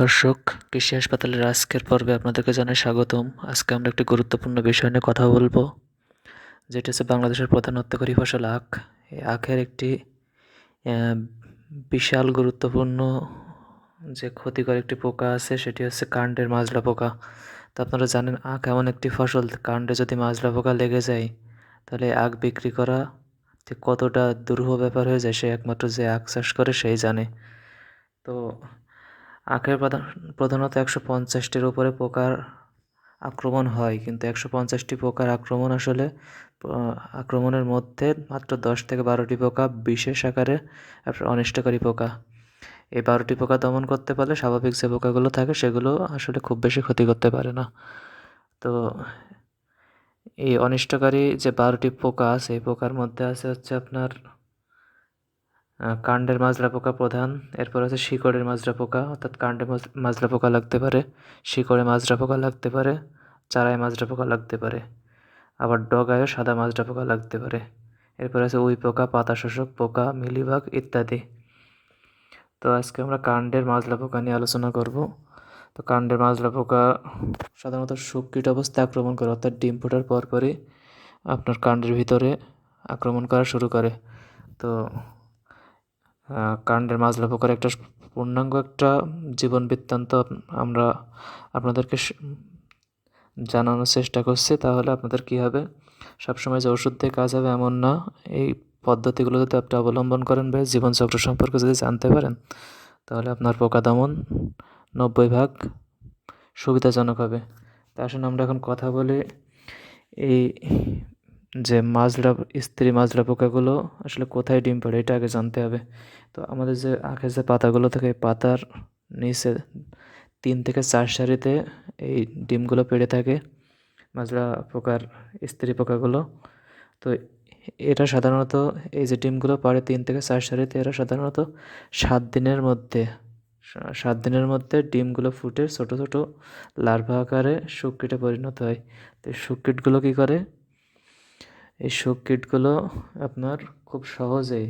দর্শক, কৃষি হাসপাতালের আজকের পর্বে আপনাদেরকে জানাই স্বাগতম। আজকে আমরা একটি গুরুত্বপূর্ণ বিষয় নিয়ে কথা বলব, যেটি হচ্ছে বাংলাদেশের প্রধান অর্থকরী ফসল আখ। আখের একটি বিশাল গুরুত্বপূর্ণ যে ক্ষতিকর একটি পোকা আছে, সেটি হচ্ছে কাণ্ডের মাজরা পোকা। তো আপনারা জানেন, আখ এমন একটি ফসল, কাণ্ডে যদি মাজরা পোকা লেগে যায়, তাহলে আখ বিক্রি করা কতটা দুরূহ ব্যাপার হয়ে যায়, সে একমাত্র যে আখ চাষ করে, সেই জানে। তো আখের প্রধান প্রধানত একশো পঞ্চাশটির উপরে পোকার আক্রমণ হয়, কিন্তু একশো পঞ্চাশটি পোকার আক্রমণ আসলে আক্রমণের মধ্যে মাত্র দশ থেকে বারোটি পোকা, বিশেষ আকারে অনিষ্টকারী পোকা। এই বারোটি পোকা দমন করতে পারলে স্বাভাবিক যে পোকাগুলো থাকে সেগুলো আসলে খুব বেশি ক্ষতি করতে পারে না। তো এই অনিষ্টকারী যে বারোটি পোকা আছে, এই পোকার মধ্যে আছে হচ্ছে আপনার কাণ্ডের মাজরা পোকা প্রধান। এরপর আছে শিকড়ের মাজরা পোকা, অর্থাৎ কাণ্ডে মাজ- মাজরা পোকা লাগতে পারে। শিকড়ে মাজরা পোকা লাগতে পারে, চারায় মাজরা পোকা লাগতে পারে। আবার ডগায়ও সাদা মাজরা পোকা লাগতে পারে। এরপর আছে উই পোকা, পাতা শোষক পোকা মিলিবাগ ইত্যাদি। তো আজকে আমরা কাণ্ডের মাজরা পোকা নিয়ে আলোচনা করব। তো কাণ্ডের মাজরা পোকা সাধারণত শুককিট অবস্থায় আক্রমণ করে, অর্থাৎ ডিম ফোটার পরপরই আপনার কাণ্ডের ভিতরে আক্রমণ করা শুরু করে। তো আহ, কাণ্ডের মাজরা পোকার একটা পূর্ণাঙ্গ একটা জীবন বৃত্তান্ত আমরা আপনাদেরকে জানানোর চেষ্টা করছি। তাহলে আপনাদের কী হবে? সবসময় যে ওষুধ দিয়ে কাজ হবে এমন না। এই পদ্ধতিগুলো যদি আপনি অবলম্বন করেন বা জীবনচক্র সম্পর্কে যদি জানতে পারেন তাহলে আপনার পোকা দমন নব্বই ভাগ সুবিধাজনক হবে। তা আসুন আমরা এখন কথা বলি এই যে মাজরা স্ত্রী মাজরা পোকাগুলো আসলে কোথায় ডিম পড়ে এটা আগে জানতে হবে। আমাদের যে আখের যে পাতাগুলো থাকে পাতার নিচে তিন থেকে চার সারিতে এই ডিমগুলো পেড়ে থাকে, মাজরা পোকার, স্ত্রী পোকাগুলো। তো এটা সাধারণত এই যে ডিমগুলো পাড়ে তিন থেকে চার সারিতে, এরা সাধারণত সাত দিনের মধ্যে, সাত দিনের মধ্যে ডিমগুলো ফুটে ছোট ছোট লার্ভা আকারে শুককিটে পরিণত হয়। তো এই শুককিটগুলো কী করে? এই শুককিটগুলো আপনার খুব সহজেই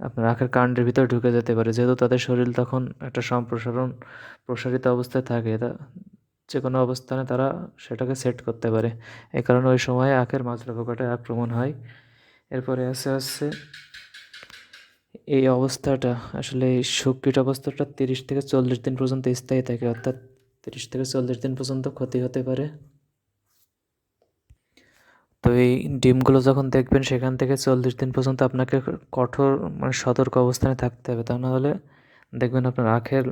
আপনার আখের কাণ্ডের ভিতর ঢুকে যেতে পারে। যেহেতু তাদের শরীর তখন একটা সম্প্রসারণ প্রসারিত অবস্থায় থাকে, তা যে কোনো অবস্থানে তারা সেটাকে সেট করতে পারে। এই কারণে ওই সময় আখের মাজরা পোকাটা আক্রমণ হয়। এরপরে আস্তে আস্তে এই অবস্থাটা। আসলে এই শুককিট অবস্থাটা তিরিশ থেকে চল্লিশ দিন পর্যন্ত স্থায়ী থাকে, অর্থাৎ তিরিশ থেকে চল্লিশ দিন পর্যন্ত ক্ষতি হতে পারে। তো এই ডিমগুলো যখন দেখবেন সেখান থেকে চল্লিশ দিন পর্যন্ত আপনাকে কঠোর মানে সতর্ক অবস্থানে থাকতে হবে। তা নাহলে দেখবেন আপনার আখের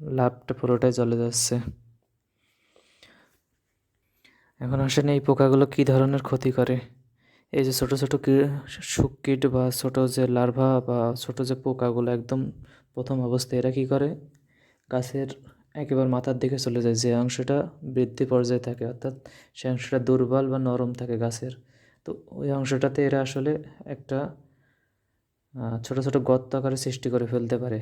লাভটা পুরোটাই চলে যাচ্ছে। এখন আসেন এই পোকাগুলো কী ধরনের ক্ষতি করে? এই যে ছোটো ছোটো শুককিট বা ছোটো যে লার্ভা বা ছোটো যে পোকাগুলো একদম প্রথম অবস্থায়, এরা কী করে? গাছের একেবারে মাথার দিকে চলে যায়, যে অংশটা বৃদ্ধি পর্যায়ে থাকে, অর্থাৎ সে অংশটা দুর্বল বা নরম থাকে গাছের। তো ওই অংশটাতে এরা আসলে একটা ছোট ছোট গর্ত আকারে সৃষ্টি করে ফেলতে পারে।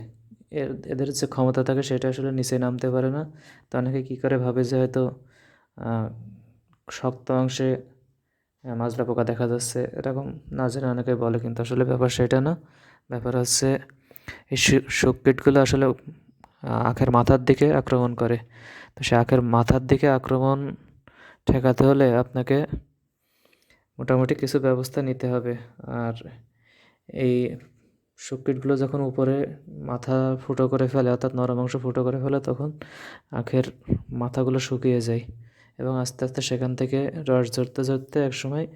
এর, এদের যে ক্ষমতা থাকে সেটা আসলে নিচে নামতে পারে না। তো অনেকে কী করে ভাবে যে হয়তো শক্ত অংশে মাজরা পোকা দেখা যাচ্ছে, এরকম না জেনে অনেকে বলে, কিন্তু আসলে ব্যাপার সেটা না। ব্যাপার হচ্ছে, এই শুককিটগুলো আসলে আখের মাথার দিকে আক্রমণ করে। তো সে আখের মাথার দিকে আক্রমণ ঠেকাতে হলে আপনাকে মোটামুটি কিছু ব্যবস্থা নিতে হবে। আর এই শুককিটগুলো যখন উপরে মাথা ফুটো করে ফেলে, অর্থাৎ নরম অংশ ফুটো করে ফেলে, তখন আখের মাথাগুলো শুকিয়ে যায় এবং আস্তে আস্তে সেখান থেকে রস ঝরতে ঝরতে একসময়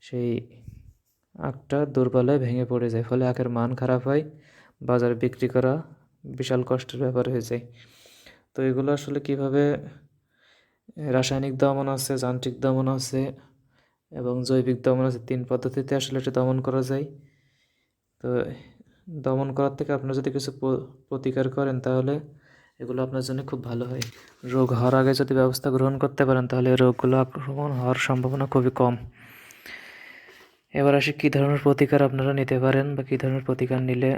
সেই আখটা দুর্বল ভেঙে পড়ে যায়। ফলে আখের মান খারাপ হয়, বাজারে বিক্রি করা বিশাল কষ্টের ব্যাপার হয়ে যায়। তো এগুলো আসলে কীভাবে, রাসায়নিক দমন আছে, যান্ত্রিক দমন আছে এবং জৈবিক দমন আছে, তিন পদ্ধতিতে আসলে এটা দমন করা যায়। তো দমন করার থেকে আপনারা যদি কিছু প্রতিকার করেন তাহলে এগুলো আপনার জন্য খুব ভালো হয়। রোগ হওয়ার আগে যদি ব্যবস্থা গ্রহণ করতে পারেন তাহলে রোগগুলো আক্রমণ হওয়ার সম্ভাবনা খুবই কম। এবার আসি কী ধরনের প্রতিকার আপনারা নিতে পারেন বা কী ধরনের প্রতিকার নিলে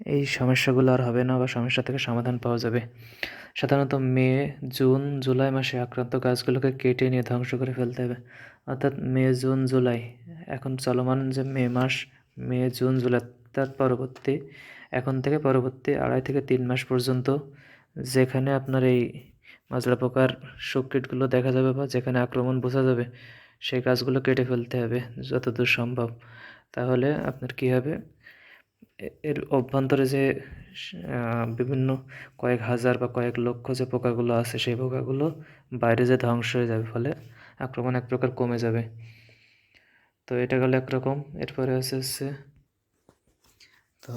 এই সমস্যাগুলো আর হবে না বা সমস্যা থেকে সমাধান পাওয়া যাবে। সাধারণত মে, জুন, জুলাই মাসে আক্রান্ত গাছগুলোকে কেটে নিয়ে ধ্বংস করে ফেলতে হবে। অর্থাৎ মে, জুন, জুলাই। এখন চলমান যে মে মাস, মে, জুন, জুলাই তার পরবর্তী, এখন থেকে পরবর্তী আড়াই থেকে তিন মাস পর্যন্ত যেখানে আপনার এই মাজরা পোকার শোককিটগুলো দেখা যাবে বা যেখানে আক্রমণ বোঝা যাবে, সেই গাছগুলো কেটে ফেলতে হবে যতদূর সম্ভব। তাহলে আপনার কী হবে? এর অভ্যন্তরে যে বিভিন্ন কয়েক হাজার বা কয়েক লক্ষ যে পোকাগুলো আছে, সেই পোকাগুলো বাইরে যে ধ্বংস হয়ে যাবে, ফলে আক্রমণ এক প্রকার কমে যাবে। তো এটা গেল একরকম এরপরে আছে হচ্ছে, তো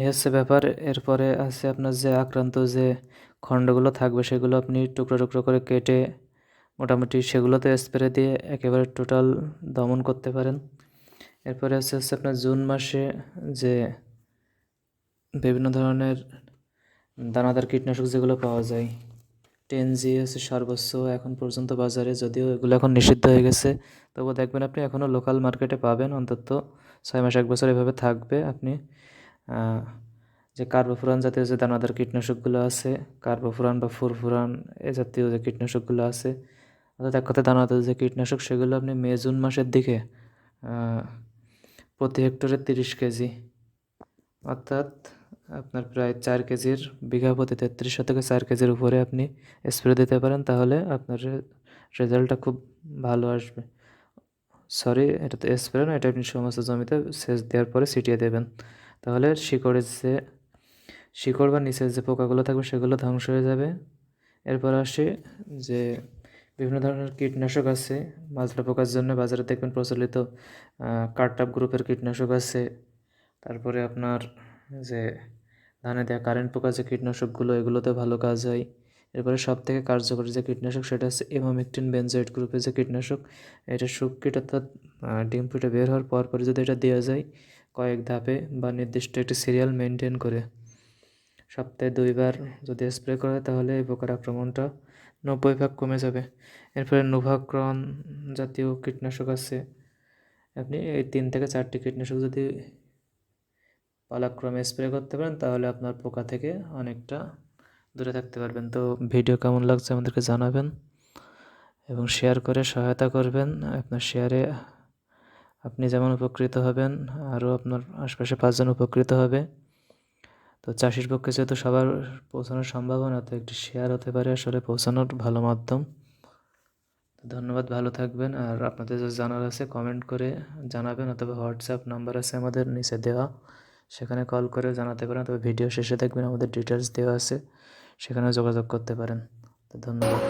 এ হচ্ছে ব্যাপার। এরপরে আছে আপনার যে আক্রান্ত যে খণ্ডগুলো থাকবে, সেগুলো আপনি টুকরো টুকরো করে কেটে মোটামুটি সেগুলোতে স্প্রে দিয়ে একেবারে টোটাল দমন করতে পারেন। এরপরে আছে হচ্ছে আপনার জুন মাসে যে বিভিন্ন ধরনের দানাদার কীটনাশক যেগুলো পাওয়া যায়। টেন জি হচ্ছে সর্বোচ্চ এখন পর্যন্ত বাজারে, যদিও এগুলো এখন নিষিদ্ধ হয়ে গেছে। তবুও দেখবেন আপনি এখনও লোকাল মার্কেটে পাবেন, অন্তত ছয় মাস, এক বছর এভাবে থাকবে আপনি। যে কার্বোফুরান জাতীয় যে দানাদার কীটনাশকগুলো আছে, কার্বোফুরান বা ফুরফুরান এ জাতীয় যে কীটনাশকগুলো আছে, অর্থাৎ এক কথায় দানাদার যে কীটনাশক, সেগুলো আপনি মে, জুন মাসের দিকে প্রতি হেক্টরে তিরিশ কেজি। অর্থাৎ আপনার প্রায় চার কেজির বিঘা প্রতি তেত্রিশ শতকে চার কেজির উপরে আপনি স্প্রে দিতে পারেন, তাহলে আপনার রেজাল্টটা খুব ভালো আসবে। সরি এটা তো স্প্রে না, এটা আপনি সমস্ত জমিতে সেচ দেওয়ার পরে ছিটিয়ে দেবেন। তাহলে শিকড়ের যে, শিকড় বা নিচের যে পোকাগুলো থাকবে সেগুলো ধ্বংস হয়ে যাবে। এরপর আসে যে, বিভিন্ন ধরনের কীটনাশক আছে। মাজরা পোকার জন্য বাজারে দেখবেন প্রচলিত কার্টাপ গ্রুপের কীটনাশক আছে। তারপরে আপনার যে ধানে দেওয়া কারেন্ট পোকা যে কীটনাশকগুলো, এগুলোতে ভালো কাজ হয়। এরপরে সব থেকে কার্যকরী যে কীটনাশক, সেটা হচ্ছে এমামেকটিন বেনজয়েড গ্রুপের যে কীটনাশক, এটা শুক কীট অর্থাৎ ডিম ফুটে বের হওয়ার পর পরে যদি এটা দেওয়া যায়, কয়েক ধাপে বা নির্দিষ্ট একটি সিরিয়াল মেনটেন করে। সপ্তাহে দুইবার যদি স্প্রে করা হয়, তাহলে এই পোকার আক্রমণটা নব্বই ভাগ কমে যাবে। এরপরে নোভাক্রন জাতীয় কীটনাশক আছে। আপনি এই তিন থেকে চারটি কীটনাশক যদি পালাক্রমে স্প্রে করতে পারেন, তাহলে আপনার পোকা থেকে অনেকটা দূরে থাকতে পারবেন। তো ভিডিও কেমন লাগছে আমাদেরকে জানাবেন এবং শেয়ার করে সহায়তা করবেন। আপনার শেয়ারে আপনি যেমন উপকৃত হবেন, আরও আপনার আশপাশে পাঁচজন উপকৃত হবে। তো চাষির পক্ষে যেহেতু সবার পৌঁছানোর সম্ভাবনা তো একটি শেয়ার হতে পারে আসলে পৌঁছানোর ভালো মাধ্যম। ধন্যবাদ, ভালো থাকবেন। আর আপনাদের যা জানার আছে কমেন্ট করে জানাবেন অথবা হোয়াটসঅ্যাপ নাম্বার আছে আমাদের নিচে দেওয়া। সেখানে কল করে জানাতে পারেন, তবে ভিডিও শেষে দেখবেন আমাদের ডিটেলস দেওয়া আছে। সেখানেও যোগাযোগ করতে পারেন। ধন্যবাদ।